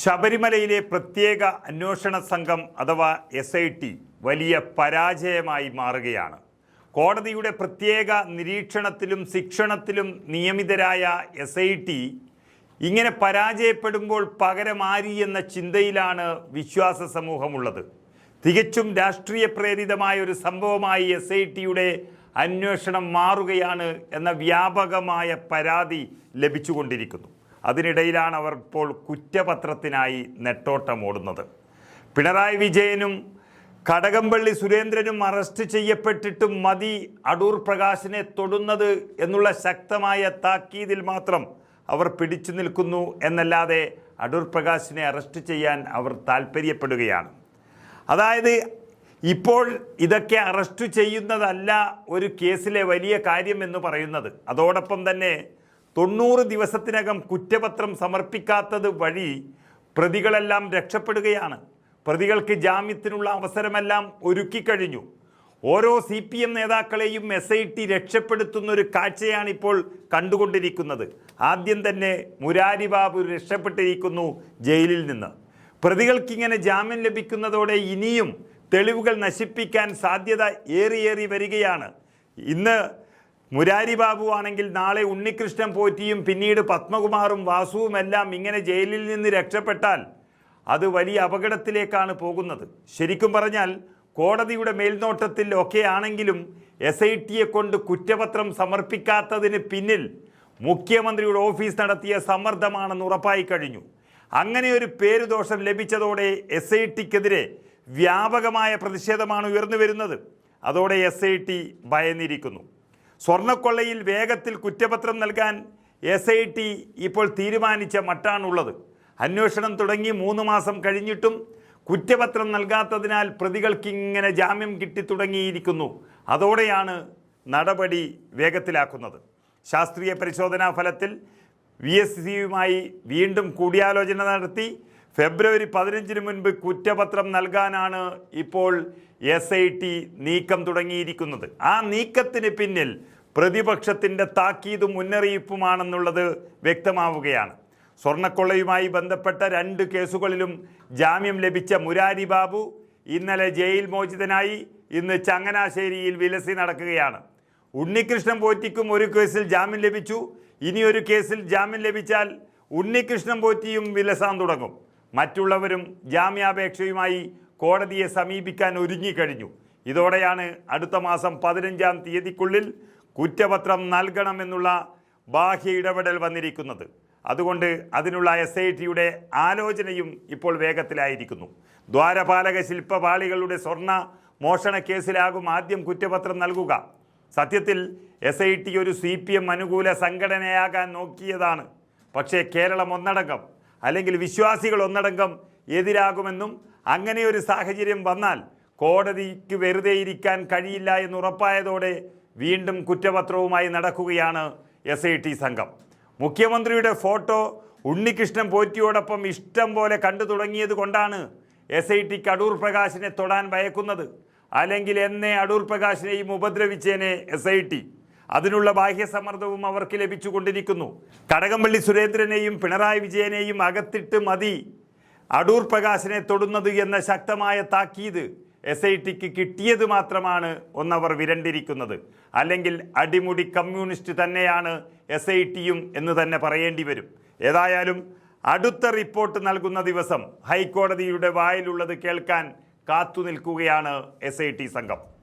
ശബരിമലയിലെ പ്രത്യേക അന്വേഷണ സംഘം അഥവാ എസ് ഐ ടി വലിയ പരാജയമായി മാറുകയാണ്. കോടതിയുടെ പ്രത്യേക നിരീക്ഷണത്തിലും ശിക്ഷണത്തിലും നിയമിതരായ എസ് ഐ ടി ഇങ്ങനെ പരാജയപ്പെടുമ്പോൾ പകരമാരി എന്ന ചിന്തയിലാണ് വിശ്വാസ സമൂഹമുള്ളത്. തികച്ചും രാഷ്ട്രീയ പ്രേരിതമായ ഒരു സംഭവമായി എസ് ഐ ടിയുടെ അന്വേഷണം മാറുകയാണ് എന്ന വ്യാപകമായ പരാതി ലഭിച്ചുകൊണ്ടിരിക്കുന്നു. അതിനിടയിലാണ് അവർ ഇപ്പോൾ കുറ്റപത്രത്തിനായി നെട്ടോട്ടമോടുന്നത്. പിണറായി വിജയനും കടകംപള്ളി സുരേന്ദ്രനും അറസ്റ്റ് ചെയ്യപ്പെട്ടിട്ടും മതി അടൂർ പ്രകാശിനെ തൊടുന്നത് എന്നുള്ള ശക്തമായ താക്കീതിൽ മാത്രം അവർ പിടിച്ചു നിൽക്കുന്നു എന്നല്ലാതെ അടൂർ പ്രകാശിനെ അറസ്റ്റ് ചെയ്യാൻ അവർ താല്പര്യപ്പെടുകയാണ് അതായത് ഇപ്പോൾ ഇതൊക്കെ അറസ്റ്റ് ചെയ്യുന്നതല്ല ഒരു കേസിലെ വലിയ കാര്യം എന്ന് പറയുന്നത്. അതോടൊപ്പം തന്നെ തൊണ്ണൂറ് ദിവസത്തിനകം കുറ്റപത്രം സമർപ്പിക്കാത്തത് വഴി പ്രതികളെല്ലാം രക്ഷപ്പെടുകയാണ്. പ്രതികൾക്ക് ജാമ്യത്തിനുള്ള അവസരമെല്ലാം ഒരുക്കിക്കഴിഞ്ഞു ഓരോ സി പി എം നേതാക്കളെയും എസ് ഐ ടി രക്ഷപ്പെടുത്തുന്ന ഒരു കാഴ്ചയാണ് ഇപ്പോൾ കണ്ടുകൊണ്ടിരിക്കുന്നത്. ആദ്യം തന്നെ മുരാരി ബാബു രക്ഷപ്പെട്ടിരിക്കുന്നു ജയിലിൽ നിന്ന്. പ്രതികൾക്കിങ്ങനെ ജാമ്യം ലഭിക്കുന്നതോടെ ഇനിയും തെളിവുകൾ നശിപ്പിക്കാൻ സാധ്യത ഏറിയേറി വരികയാണ്. ഇന്ന് മുരാരി ബാബു ആണെങ്കിൽ നാളെ ഉണ്ണികൃഷ്ണൻ പോറ്റിയും പിന്നീട് പത്മകുമാറും വാസുവും എല്ലാം ഇങ്ങനെ ജയിലിൽ നിന്ന് രക്ഷപ്പെട്ടാൽ അത് വലിയ അപകടത്തിലേക്കാണ് പോകുന്നത്. ശരിക്കും പറഞ്ഞാൽ കോടതിയുടെ മേൽനോട്ടത്തിൽ ഒക്കെ ആണെങ്കിലും എസ് ഐ ടിയെ കൊണ്ട് കുറ്റപത്രം സമർപ്പിക്കാത്തതിന് പിന്നിൽ മുഖ്യമന്ത്രിയുടെ ഓഫീസ് നടത്തിയ സമ്മർദ്ദമാണെന്ന് ഉറപ്പായി കഴിഞ്ഞു. അങ്ങനെ ഒരു പേരുദോഷം ലഭിച്ചതോടെ എസ് ഐ ടിക്കെതിരെ വ്യാപകമായ പ്രതിഷേധമാണ് ഉയർന്നു വരുന്നത്. അതോടെ എസ് ഐ ടി ഭയന്നിരിക്കുന്നു. സ്വർണക്കൊള്ളയിൽ വേഗത്തിൽ കുറ്റപത്രം നൽകാൻ എസ് ഐ ടി ഇപ്പോൾ തീരുമാനിച്ച മട്ടാണുള്ളത്. അന്വേഷണം തുടങ്ങി മൂന്ന് മാസം കഴിഞ്ഞിട്ടും കുറ്റപത്രം നൽകാത്തതിനാൽ പ്രതികൾക്ക് ഇങ്ങനെ ജാമ്യം കിട്ടി തുടങ്ങിയിരിക്കുന്നു. അതോടെയാണ് നടപടി വേഗത്തിലാക്കുന്നത്. ശാസ്ത്രീയ പരിശോധനാ ഫലത്തിൽ വി എസ് സിയുമായി വീണ്ടും കൂടിയാലോചന നടത്തി ഫെബ്രുവരി പതിനഞ്ചിന് മുൻപ് കുറ്റപത്രം നൽകാനാണ് ഇപ്പോൾ എസ് ഐ ടി നീക്കം തുടങ്ങിയിരിക്കുന്നത്. ആ നീക്കത്തിന് പിന്നിൽ പ്രതിപക്ഷത്തിന്റെ താക്കീതും മുന്നറിയിപ്പുമാണെന്നുള്ളത് വ്യക്തമാവുകയാണ്. സ്വർണക്കൊള്ളയുമായി ബന്ധപ്പെട്ട രണ്ട് കേസുകളിലും ജാമ്യം ലഭിച്ച മുരാരി ബാബു ഇന്നലെ ജയിൽ മോചിതനായി ഇന്ന് ചങ്ങനാശ്ശേരിയിൽ വിലസി നടക്കുകയാണ്. ഉണ്ണികൃഷ്ണൻ പോറ്റിക്കും ഒരു കേസിൽ ജാമ്യം ലഭിച്ചു. ഇനിയൊരു കേസിൽ ജാമ്യം ലഭിച്ചാൽ ഉണ്ണികൃഷ്ണൻ പോറ്റിയും വിലസാൻ തുടങ്ങും. മറ്റുള്ളവരും ജാമ്യാപേക്ഷയുമായി കോടതിയെ സമീപിക്കാൻ ഒരുങ്ങിക്കഴിഞ്ഞു. ഇതോടെയാണ് അടുത്ത മാസം പതിനഞ്ചാം തീയതിക്കുള്ളിൽ കുറ്റപത്രം നൽകണമെന്നുള്ള ബാഹ്യ ഇടപെടൽ വന്നിരിക്കുന്നത്. അതുകൊണ്ട് അതിനുള്ള എസ് ഐ ടിയുടെ ആലോചനയും ഇപ്പോൾ വേഗത്തിലായിരിക്കുന്നു. ദ്വാരപാലക ശില്പപാളികളുടെ സ്വർണ മോഷണ കേസിലാകും ആദ്യം കുറ്റപത്രം നൽകുക. സത്യത്തിൽ എസ് ഐ ടി ഒരു സി പി എം അനുകൂല സംഘടനയാകാൻ നോക്കിയതാണ്. പക്ഷേ കേരളം ഒന്നടങ്കം അല്ലെങ്കിൽ വിശ്വാസികൾ ഒന്നടങ്കം എതിരാകുമെന്നും അങ്ങനെ ഒരു സാഹചര്യം വന്നാൽ കോടതിക്ക് വെറുതെ ഇരിക്കാൻ കഴിയില്ല എന്ന് ഉറപ്പായതോടെ വീണ്ടും കുറ്റപത്രവുമായി നടക്കുകയാണ് എസ് ഐ ടി സംഘം. മുഖ്യമന്ത്രിയുടെ ഫോട്ടോ ഉണ്ണികൃഷ്ണൻ പോറ്റിയോടൊപ്പം ഇഷ്ടം പോലെ കണ്ടു തുടങ്ങിയത് കൊണ്ടാണ് എസ് ഐ ടിക്ക് അടൂർ പ്രകാശിനെ തൊടാൻ ഭയക്കുന്നത്. അല്ലെങ്കിൽ എന്നെ അടൂർ പ്രകാശിനെയും ഉപദ്രവിച്ചേനെ എസ് ഐ ടി അതിനുള്ള ബാഹ്യസമ്മർദ്ദവും അവർക്ക് ലഭിച്ചുകൊണ്ടിരിക്കുന്നു. കടകംപള്ളി സുരേന്ദ്രനെയും പിണറായി വിജയനെയും അകത്തിട്ട് മതി. അടൂർ പ്രകാശിനെ തൊടുന്നത് എന്ന ശക്തമായ താക്കീത് എസ് ഐ ടിക്ക് കിട്ടിയത് മാത്രമാണ് ഒന്നവർ വിരണ്ടിരിക്കുന്നത്. അല്ലെങ്കിൽ അടിമുടി കമ്മ്യൂണിസ്റ്റ് തന്നെയാണ് എസ് ഐ ടിയും എന്ന് തന്നെ പറയേണ്ടി വരും. ഏതായാലും അടുത്ത റിപ്പോർട്ട് നൽകുന്ന ദിവസം ഹൈക്കോടതിയുടെ വായിലുള്ളത് കേൾക്കാൻ കാത്തു നിൽക്കുകയാണ് എസ് ഐ ടി സംഘം.